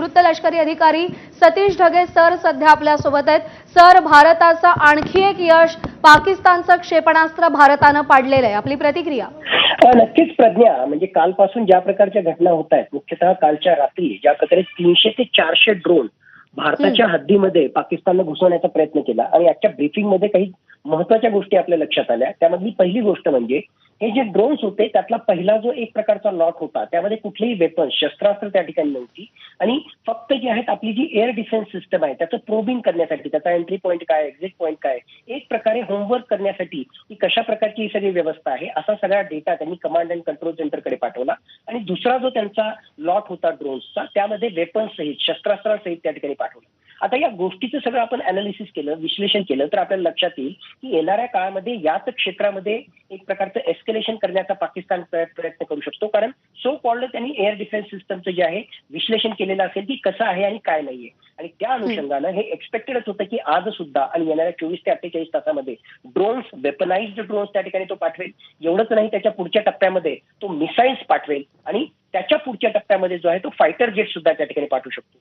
निवृत्त लष्करी अधिकारी सतीश ढगे सर सध्या आपल्यासोबत आहेत. सर भारताचं आणखी एक यश पाकिस्तानचं क्षेपणास्त्र भारतानं पाडलेलं आहे. आपली प्रतिक्रिया? नक्कीच प्रज्ञा. म्हणजे कालपासून ज्या प्रकारच्या घटना होत आहेत मुख्यतः कालच्या रात्री ज्या प्रकारे तीनशे ते चारशे ड्रोन भारताच्या हद्दीमध्ये पाकिस्ताननं घुसवण्याचा प्रयत्न केला. आणि आजच्या ब्रीफिंगमध्ये काही महत्त्वाच्या गोष्टी आपल्या लक्षात आल्या. त्यामधली पहिली गोष्ट म्हणजे हे जे ड्रोन्स होते त्यातला पहिला जो एक प्रकारचा लॉट होता त्यामध्ये कुठलेही वेपन्स शस्त्रास्त्र त्या ठिकाणी नव्हती. आणि फक्त जे आहेत आपली जी एअर डिफेन्स सिस्टम आहे त्याचं प्रोबिंग करण्यासाठी त्याचा एंट्री पॉईंट काय एक्झिट पॉईंट काय एक प्रकारे होमवर्क करण्यासाठी की कशा प्रकारची ही सगळी व्यवस्था आहे असा सगळा डेटा त्यांनी कमांड अँड कंट्रोल सेंटरकडे पाठवला. आणि दुसरा जो त्यांचा लॉट होता ड्रोन्सचा त्यामध्ये वेपन्स सहित शस्त्रास्त्रासहित त्या ठिकाणी पाठवला. आता या गोष्टीचं सगळं आपण अनालिसिस केलं विश्लेषण केलं तर आपल्याला लक्षात येईल की येणाऱ्या काळामध्ये याच क्षेत्रामध्ये एक प्रकारचं एस्केलेशन करण्याचा पाकिस्तान प्रयत्न करू शकतो. कारण सो कॉल्ड त्यांनी एअर डिफेन्स सिस्टमचं जे आहे विश्लेषण केलेलं असेल की कसं आहे आणि काय नाहीये. आणि त्या अनुषंगानं हे एक्सपेक्टेडच होतं की आज सुद्धा आणि येणाऱ्या चोवीस ते अठ्ठेचाळीस तासामध्ये ड्रोन्स वेपनाइज्ड ड्रोन्स त्या ठिकाणी तो पाठवेल. एवढंच नाही त्याच्या पुढच्या टप्प्यामध्ये तो मिसाईल्स पाठवेल आणि त्याच्या पुढच्या टप्प्यामध्ये जो आहे तो फायटर जेट सुद्धा त्या ठिकाणी पाठवू शकतो.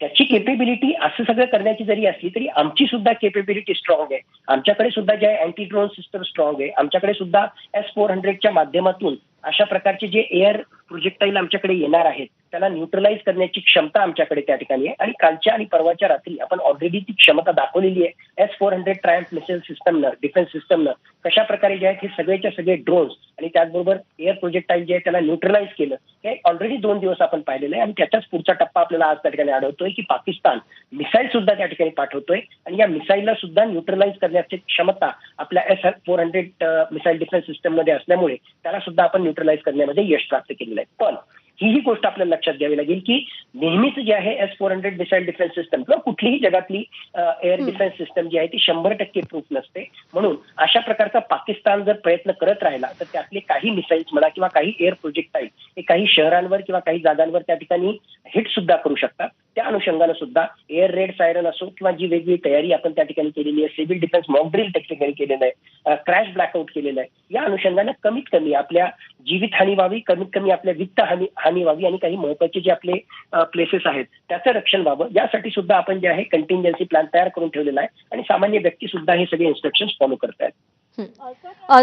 त्याची केपेबिलिटी असं सगळं करण्याची जरी असली तरी आमची सुद्धा केपेबिलिटी स्ट्रॉंग आहे. आमच्याकडे सुद्धा जे अँटी ड्रोन सिस्टम स्ट्रॉंग आहे. आमच्याकडे सुद्धा एस फोर हंड्रेडच्या माध्यमातून अशा प्रकारचे जे एअर प्रोजेक्टाईल आमच्याकडे येणार आहेत त्याला न्यूट्रलाइज करण्याची क्षमता आमच्याकडे त्या ठिकाणी आहे. आणि कालच्या आणि परवाच्या रात्री आपण ऑलरेडी ती क्षमता दाखवलेली आहे. S four hundred Triumf missile सिस्टमनं defence सिस्टमनं कशा प्रकारे जे आहेत हे सगळेच्या सगळे ड्रोन्स आणि त्याचबरोबर एअर प्रोजेक्टाईल जे आहे त्याला न्यूट्रलाइज केलं हे ऑलरेडी दोन दिवस आपण पाहिलेलं आहे. आणि त्याचाच पुढचा टप्पा आपल्याला आज त्या ठिकाणी आढळतोय की पाकिस्तान मिसाईल सुद्धा त्या ठिकाणी पाठवतोय. आणि या मिसाईलला सुद्धा न्यूट्रलाइज करण्याची क्षमता आपल्या S four hundred missile defence सिस्टममध्ये असल्यामुळे त्याला सुद्धा आपण न्यूट्रलाइज करण्यामध्ये यश प्राप्त केलेलं आहे. पण ही ही गोष्ट आपल्याला लक्षात घ्यावी लागेल की नेहमीच जे आहे S four hundred missile defence system किंवा कुठलीही जगातली एअर डिफेन्स सिस्टम जी आहे ती शंभर टक्के प्रूफ नसते. म्हणून अशा प्रकारचा पाकिस्तान जर प्रयत्न करत राहिला तर त्यातले काही मिसाईल्स म्हणा किंवा काही एअर प्रोजेक्टाईल हे काही शहरांवर किंवा काही जागांवर त्या ठिकाणी हिट सुद्धा करू शकतात. त्या अनुषंगानं सुद्धा एअर रेड सायरन असो किंवा जी वेगळी तयारी आपण त्या ठिकाणी केलेली आहे सिव्हिल डिफेन्स मॉकड्रिल टेक्निकली केलेलं आहे क्रॅश ब्लॅकआउट केलेलं आहे या अनुषंगानं कमीत कमी आपल्या जीवित हानी व्हावी कमीत कमी आपल्या वित्त हानी हानी व्हावी आणि काही महत्त्वाचे जे आपले प्लेसेस आहेत त्याचं रक्षण व्हावं. यासाठी सुद्धा आपण जे आहे कंटिंजन्सी प्लॅन तयार करून ठेवलेला आहे आणि सामान्य व्यक्ती सुद्धा हे सगळे इन्स्ट्रक्शन फॉलो करत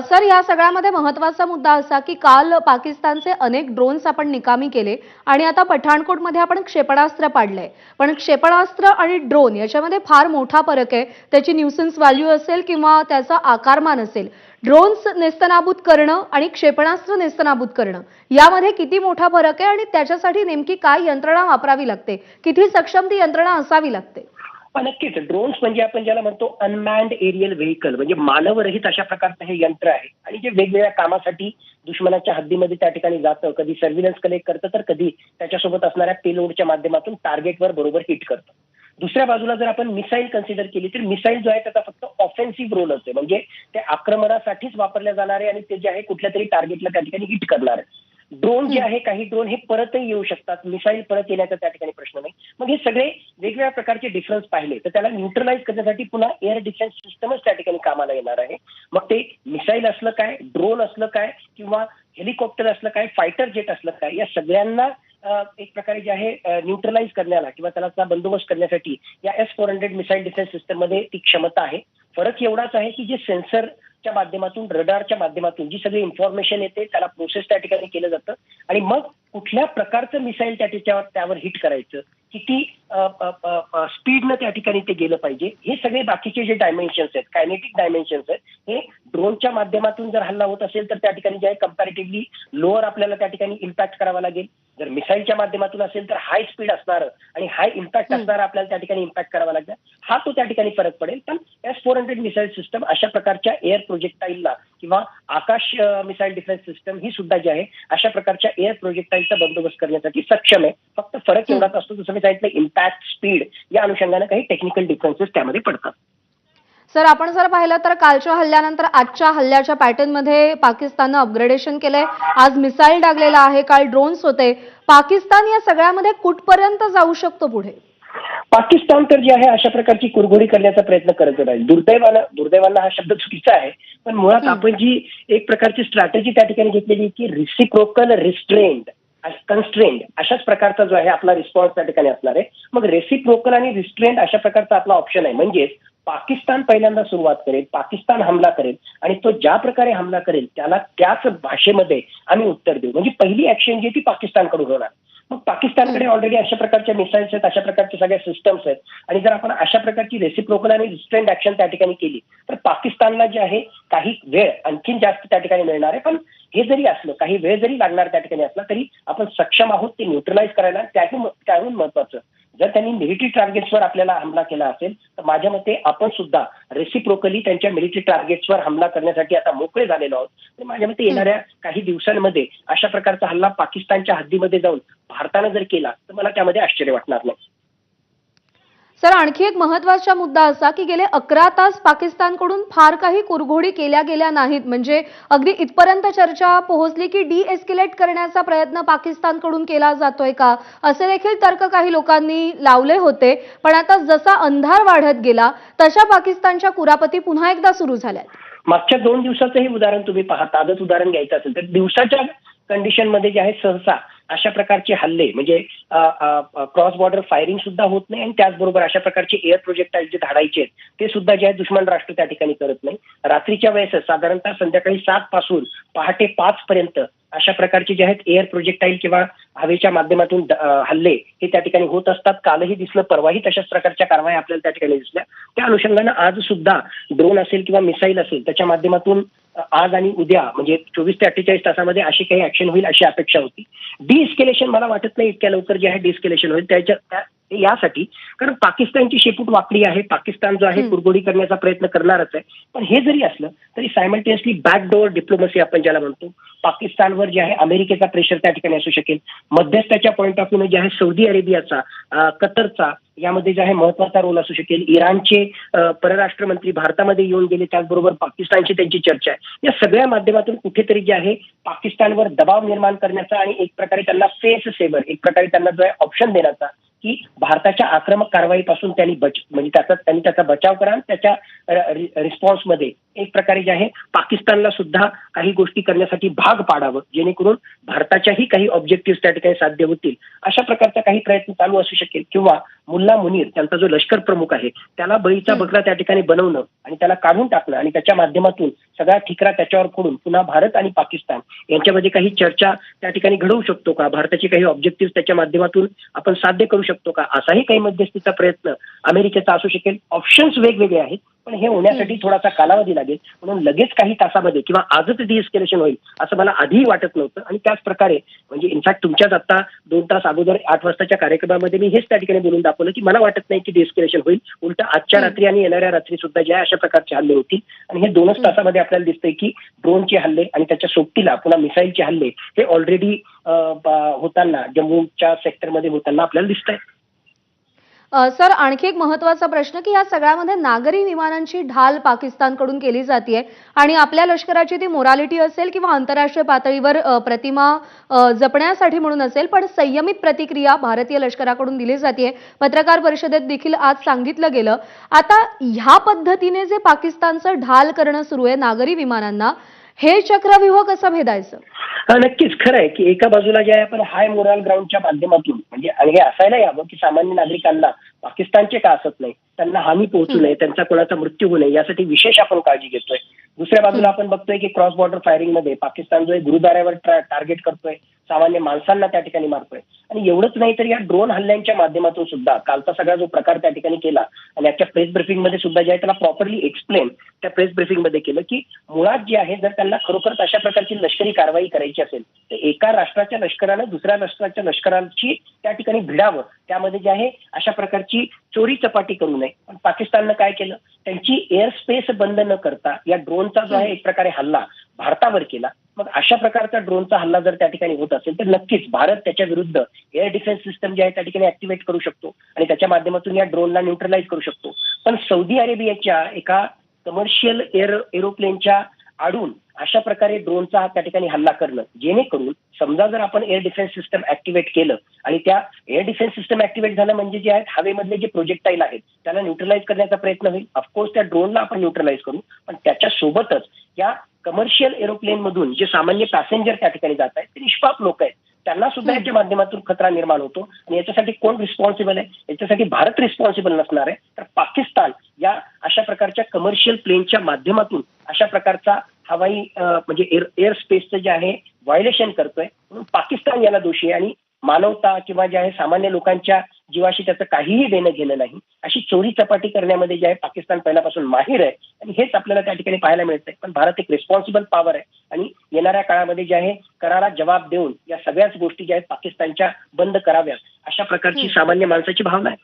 सर या सगळ्यामध्ये महत्त्वाचा मुद्दा असा की काल पाकिस्तानचे अनेक ड्रोन्स आपण निकामी केले आणि आता पठाणकोटमध्ये आपण क्षेपणास्त्र पाडलंय. पण क्षेपणास्त्र आणि ड्रोन याच्यामध्ये फार मोठा फरक आहे. त्याची न्यूसन्स व्हॅल्यू असेल किंवा त्याचा आकारमान असेल. ड्रोन्स नेस्तनाबूत करणं आणि क्षेपणास्त्र नेस्तनाबूत करणं. यामध्ये किती मोठा फरक आहे आणि त्याच्यासाठी नेमकी काय यंत्रणा वापरावी लागते? किती सक्षम ती यंत्रणा असावी लागते? नक्कीच. ड्रोन्स म्हणजे आपण ज्याला म्हणतो अनमॅन्ड एरियल व्हेकल म्हणजे मानवरहित अशा प्रकारचं हे यंत्र आहे. आणि जे वेगवेगळ्या कामासाठी दुश्मनाच्या हद्दीमध्ये त्या ठिकाणी जातं कधी सर्व्हिलन्स कलेक्ट करतं तर कधी त्याच्यासोबत असणाऱ्या पेलोडच्या माध्यमातून टार्गेटवर बरोबर हिट करतं. दुसऱ्या बाजूला जर आपण मिसाईल कन्सिडर केली तर मिसाईल जो आहे त्याचा फक्त ऑफेन्सिव्ह रोल असते. म्हणजे ते आक्रमणासाठीच वापरल्या जाणारे आणि ते जे आहे कुठल्या तरी टार्गेटला त्या ठिकाणी हिट करणार. ड्रोन जे आहे काही ड्रोन हे परतही येऊ शकतात. मिसाईल परत येण्याचा त्या ठिकाणी प्रश्न नाही. मग हे सगळे वेगवेगळ्या प्रकारचे डिफरन्स पाहिले तर त्याला न्यूट्रलाइज करण्यासाठी पुन्हा एअर डिफेन्स सिस्टमच त्या ठिकाणी कामाला येणार आहे. मग ते मिसाईल असलं काय ड्रोन असलं काय किंवा हेलिकॉप्टर असलं काय फायटर जेट असलं काय या सगळ्यांना एक प्रकारे जे आहे न्यूट्रलाइज करण्याला किंवा त्याला बंदोबस्त करण्यासाठी या S four hundred missile defence सिस्टममध्ये ती क्षमता आहे. फरक एवढाच आहे की जे सेन्सरच्या माध्यमातून रडारच्या माध्यमातून जी सगळी इन्फॉर्मेशन येते त्याला प्रोसेस त्या ठिकाणी केलं जातं. आणि मग कुठल्या प्रकारचं मिसाईल त्या त्याच्यावर त्यावर हिट करायचं किती स्पीडनं त्या ठिकाणी ते गेलं पाहिजे हे सगळे बाकीचे जे डायमेन्शन्स आहेत कायनेटिक डायमेन्शन्स आहेत ड्रोनच्या माध्यमातून जर हल्ला होत असेल तर त्या ठिकाणी जे आहे कम्पॅरेटिव्हली लोअर आपल्याला त्या ठिकाणी इम्पॅक्ट करावा लागेल. जर मिसाईलच्या माध्यमातून असेल तर हाय स्पीड असणार आणि हाय इम्पॅक्ट असणार आपल्याला त्या ठिकाणी इम्पॅक्ट करावा लागणार. हा तो त्या ठिकाणी फरक पडेल. पण S four hundred missile system अशा प्रकारच्या एअर प्रोजेक्टाईलला किंवा आकाश मिसाईल डिफेन्स सिस्टम ही सुद्धा जी आहे अशा प्रकारच्या एअर प्रोजेक्टाईलचा बंदोबस्त करण्यासाठी सक्षम आहे. फक्त फरक एवढाच असतो जसं मी सांगितलं इम्पॅक्ट स्पीड या अनुषंगाने काही टेक्निकल डिफरन्सेस त्यामध्ये पडतात. सर आपण जर पाहिलं तर कालच्या हल्ल्यानंतर आजच्या हल्ल्याच्या पॅटर्नमध्ये पाकिस्ताननं अपग्रेडेशन केलंय. आज मिसाईल टाकलेला आहे. काल ड्रोन्स होते. पाकिस्तान या सगळ्यामध्ये कुठपर्यंत जाऊ शकतो पुढे? पाकिस्तान तर जे आहे अशा प्रकारची कुरघोडी करण्याचा प्रयत्न करत राहील. दुर्दैवानं दुर्दैवानं हा शब्द चुकीचा आहे. पण मुळात आपण जी एक प्रकारची स्ट्रॅटेजी त्या ठिकाणी घेतलेली की रिसिप्रोकल रिस्ट्रेंट कन्स्ट्रेंड अशाच प्रकारचा जो आहे आपला रिस्पॉन्स त्या ठिकाणी असणार आहे. मग रेसिप्रोकल आणि रिस्ट्रेंड अशा प्रकारचा आपला ऑप्शन आहे. म्हणजेच पाकिस्तान पहिल्यांदा सुरुवात करेल पाकिस्तान हमला करेल आणि तो ज्या प्रकारे हमला करेल त्याला त्याच भाषेमध्ये आम्ही उत्तर देऊ. म्हणजे पहिली ऍक्शन जी ती पाकिस्तानकडून होणार. मग पाकिस्तानकडे ऑलरेडी अशा प्रकारच्या मिसाईल्स आहेत अशा प्रकारच्या सगळ्या सिस्टम्स आहेत. आणि जर आपण अशा प्रकारची रेसिप्रोकल आणि रिस्ट्रेंट ऍक्शन त्या ठिकाणी केली तर पाकिस्तानला जे आहे काही वेळ आणखीन जास्त त्या ठिकाणी मिळणार आहे. पण हे जरी असलं काही वेळ जरी लागणार त्या ठिकाणी असला तरी आपण सक्षम आहोत ते न्यूट्रलाइज करायला. त्याहून त्याहून महत्वाचं जर त्यांनी मिलिटरी टार्गेट्सवर आपल्याला हमला केला असेल तर माझ्या मते आपण सुद्धा रेसिप्रोकली त्यांच्या मिलिटरी टार्गेट्सवर हमला करण्यासाठी आता मोकळे झालेलो आहोत. माझ्या मते येणाऱ्या काही दिवसांमध्ये अशा प्रकारचा हल्ला पाकिस्तानच्या हद्दीमध्ये जाऊन भारतानं जर केला तर मला त्यामध्ये आश्चर्य वाटणार नाही. तर आणखी एक महत्त्वाचा मुद्दा असा की गेले अकरा तास पाकिस्तानकडून फार काही कुरघोडी केल्या गेल्या नाहीत. म्हणजे अगदी इथपर्यंत चर्चा पोहोचली की डी एस्किलेट करण्याचा प्रयत्न पाकिस्तानकडून केला जातोय का? असे देखील तर्क काही लोकांनी लावले होते. पण आता जसा अंधार वाढत गेला तशा पाकिस्तानच्या कुरापती पुन्हा एकदा सुरू झाल्या मागच्या दोन दिवसाचंही उदाहरण तुम्ही पाहता. आजच उदाहरण घ्यायचं असेल तर दिवसाच्या कंडिशनमध्ये जे आहे सहसा अशा प्रकारचे हल्ले म्हणजे क्रॉस बॉर्डर फायरिंग सुद्धा होत नाही आणि त्याचबरोबर अशा प्रकारचे एअर प्रोजेक्टाईल जे धाडायचे आहेत ते सुद्धा जे आहे दुश्मन राष्ट्र त्या ठिकाणी करत नाही. रात्रीच्या वेळेस साधारणतः संध्याकाळी सात पासून पहाटे पाच पर्यंत अशा प्रकारचे जे आहेत एअर प्रोजेक्टाईल किंवा हवेच्या माध्यमातून हल्ले हे त्या ठिकाणी होत असतात. कालही दिसलं परवाही तशाच प्रकारच्या कारवाई आपल्याला त्या ठिकाणी दिसल्या. त्या अनुषंगानं आज सुद्धा ड्रोन असेल किंवा मिसाईल असेल त्याच्या माध्यमातून आज आणि उद्या म्हणजे चोवीस ते अठ्ठेचाळीस तासामध्ये अशी काही ऍक्शन होईल अशी अपेक्षा होती. डिस्केलेशन मला वाटत नाही इतक्या लवकर जे आहे डिस्केलेशन होईल. त्याच्या त्या- यासाठी. कारण पाकिस्तानची शेपूट वाकडी आहे पाकिस्तान जो आहे. कुरगोडी करण्याचा प्रयत्न करणारच आहे. पण हे जरी असलं तरी सायमल्टेनियसली बॅकडोअर डिप्लोमसी आपण ज्याला म्हणतो पाकिस्तानवर जे आहे अमेरिकेचा प्रेशर त्या ठिकाणी असू शकेल. मध्यस्थाच्या पॉईंट ऑफ व्ह्यू जे आहे सौदी अरेबियाचा कतरचा यामध्ये जे आहे महत्त्वाचा रोल असू शकेल. इराणचे परराष्ट्र मंत्री भारतामध्ये येऊन गेले त्याचबरोबर पाकिस्तानची त्यांची चर्चा आहे. या सगळ्या माध्यमातून कुठेतरी जे आहे पाकिस्तानवर दबाव निर्माण करण्याचा आणि एक प्रकारे त्यांना फेस सेवर एक प्रकारे त्यांना जो आहे ऑप्शन देण्याचा की भारताच्या आक्रमक कारवाईपासून त्यांनी बच म्हणजे त्याचा त्यांनी त्याचा बचाव करा आणि त्याच्या रिस्पॉन्समध्ये एक प्रकारे जे आहे पाकिस्तानला सुद्धा काही गोष्टी करण्यासाठी भाग पाडावं जेणेकरून भारताच्याही काही ऑब्जेक्टिव्ह त्या ठिकाणी साध्य होतील. अशा प्रकारचा काही प्रयत्न चालू असू शकेल. किंवा मुल्ला मुनीर त्यांचा जो लष्कर प्रमुख आहे त्याला बळीचा. बकरा त्या ठिकाणी बनवणं आणि त्याला काढून टाकणं आणि त्याच्या माध्यमातून सगळा ठिकरा त्याच्यावर फोडून पुन्हा भारत आणि पाकिस्तान यांच्यामध्ये काही चर्चा त्या ठिकाणी घडवू शकतो का? भारताचे काही ऑब्जेक्टिव्ह त्याच्या माध्यमातून आपण साध्य करू शकतो का? असाही काही मध्यस्थीचा प्रयत्न अमेरिकेचा असू शकेल. ऑप्शन्स वेगवेगळे आहेत. पण हे होण्यासाठी थोडासा कालावधी लागेल. म्हणून लगेच काही तासामध्ये किंवा आजच डिस्केलेशन होईल असं मला आधीही वाटत नव्हतं. आणि त्याच प्रकारे म्हणजे इनफॅक्ट तुमच्याच आता दोन तास अगोदर आठ वाजताच्या कार्यक्रमामध्ये मी हेच त्या ठिकाणी बोलून दाखवलं की मला वाटत नाही की डिस्केलेशन होईल. उलट आजच्या. रात्री आणि येणाऱ्या रात्री सुद्धा जे आहे अशा प्रकारचे हल्ले होतील. आणि हे दोनच. तासामध्ये आपल्याला दिसतंय की ड्रोनचे हल्ले आणि त्याच्या सोबतीला पुन्हा मिसाईलचे हल्ले हे ऑलरेडी होताना जम्मूच्या सेक्टरमध्ये होताना आपल्याला दिसत आहे सर आणखी एक महत्त्वाचा प्रश्न की या सगळ्यामध्ये नागरी विमानांची ढाल पाकिस्तानकडून केली जाते आणि आपल्या लष्कराची ती मोरालिटी असेल किंवा आंतरराष्ट्रीय पातळीवर प्रतिमा जपण्यासाठी म्हणून असेल पण संयमित प्रतिक्रिया भारतीय लष्कराकडून दिली जाते पत्रकार परिषदेत देखील आज सांगितलं गेलं. आता ह्या पद्धतीने जे पाकिस्तानचं ढाल करणं सुरू आहे नागरी विमानांना हे चक्रव्यूह कसं भेदायचं? नक्कीच. खरं आहे की एका बाजूला जे आहे आपण हाय मोराल ग्राउंडच्या माध्यमातून म्हणजे आणि हे असायला यावं की सामान्य नागरिकांना पाकिस्तानचे का असत नाही त्यांना हानी पोहोचू नये त्यांचा कोणाचा मृत्यू होऊ नये यासाठी विशेष आपण काळजी घेतोय. दुसऱ्या बाजूला आपण बघतोय की क्रॉस बॉर्डर फायरिंगमध्ये पाकिस्तान जो आहे गुरुद्वाऱ्यावर टार्गेट करतोय. सामान्य माणसांना त्या ठिकाणी मारतोय. आणि एवढंच नाही तर या ड्रोन हल्ल्यांच्या माध्यमातून सुद्धा कालचा सगळा जो प्रकार त्या ठिकाणी केला आणि आजच्या प्रेस ब्रिफिंगमध्ये सुद्धा जे आहे त्याला प्रॉपरली एक्सप्लेन त्या प्रेस ब्रिफिंगमध्ये केलं की मुळात जे आहे जर त्यांना खरोखरच अशा प्रकारची लष्करी कारवाई करायची असेल तर एका राष्ट्राच्या लष्करानं दुसऱ्या राष्ट्राच्या लष्कराची त्या ठिकाणी भिडावं. त्यामध्ये जे आहे अशा प्रकारची चोरी चपाटी करू नये. पण पाकिस्ताननं काय केलं? त्यांची एअर स्पेस बंद न करता या ड्रोनचा जो आहे एक प्रकारे हल्ला भारतावर केला मग अशा प्रकारचा ड्रोनचा हल्ला जर त्या ठिकाणी होत असेल तर नक्कीच भारत त्याच्या विरुद्ध एअर डिफेन्स सिस्टम जे आहे त्या ठिकाणी ऍक्टिव्हेट करू शकतो आणि त्याच्या माध्यमातून या ड्रोनला न्यूट्रलाइज करू शकतो. पण सौदी अरेबियाच्या एका कमर्शियल एअर एरोप्लेनच्या आडून अशा प्रकारे ड्रोनचा त्या ठिकाणी हल्ला करणं जेणेकरून समजा जर आपण एअर डिफेन्स सिस्टम ऍक्टिव्हेट केलं आणि त्या एअर डिफेन्स सिस्टम ऍक्टिव्हेट झालं म्हणजे जे आहेत हवेमधले जे प्रोजेक्टाईल आहेत त्याला न्यूट्रलाइज करण्याचा प्रयत्न होईल. ऑफकोर्स त्या ड्रोनला आपण न्यूट्रलाइज करू पण त्याच्या सोबतच या कमर्शियल एरोप्लेन मधून जे सामान्य पॅसेंजर त्या ठिकाणी जात आहेत ते निष्पाप लोक आहेत. त्यांना सुद्धा याच्या माध्यमातून खतरा निर्माण होतो. आणि याच्यासाठी कोण रिस्पॉन्सिबल आहे? याच्यासाठी भारत रिस्पॉन्सिबल नसणार आहे. तर पाकिस्तान या अशा प्रकारच्या कमर्शियल प्लेनच्या माध्यमातून अशा प्रकारचा हवाई म्हणजे एअर एअर स्पेसचं जे आहे व्हायोलेशन करतोय. म्हणून पाकिस्तान याला दोषी आहे. आणि मानवता किंवा जे आहे सामान्य लोकांच्या जीवाशी त्याचं काहीही देणं घेणं नाही. अशी चोरी चपाटी करण्यामध्ये जे आहे पाकिस्तान पहिल्यापासून माहीर आहे. आणि हेच आपल्याला त्या ठिकाणी पाहायला मिळतंय. पण भारत एक रिस्पॉन्सिबल पॉवर आहे. आणि येणाऱ्या काळामध्ये जे आहे करारा जबाब देऊन या सगळ्याच गोष्टी ज्या आहेत पाकिस्तानच्या बंद कराव्यात. अशा प्रकारची. सामान्य माणसाची भावना आहे.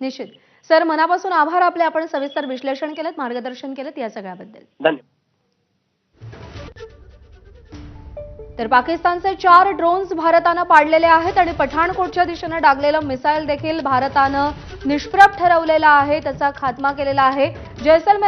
निश्चित. सर मनापासून आभार आपले. आपण सविस्तर विश्लेषण केलं मार्गदर्शन केलं या सगळ्याबद्दल. धन्यवाद. तर पाकिस्तानचे चार ड्रोन्स भारतानं पाडलेले आहेत आणि पठाणकोटच्या दिशेनं डागलेलं मिसाईल देखील भारतानं निष्प्रभ ठरवलेलं आहे त्याचा खात्मा केलेला आहे. जैसलमेर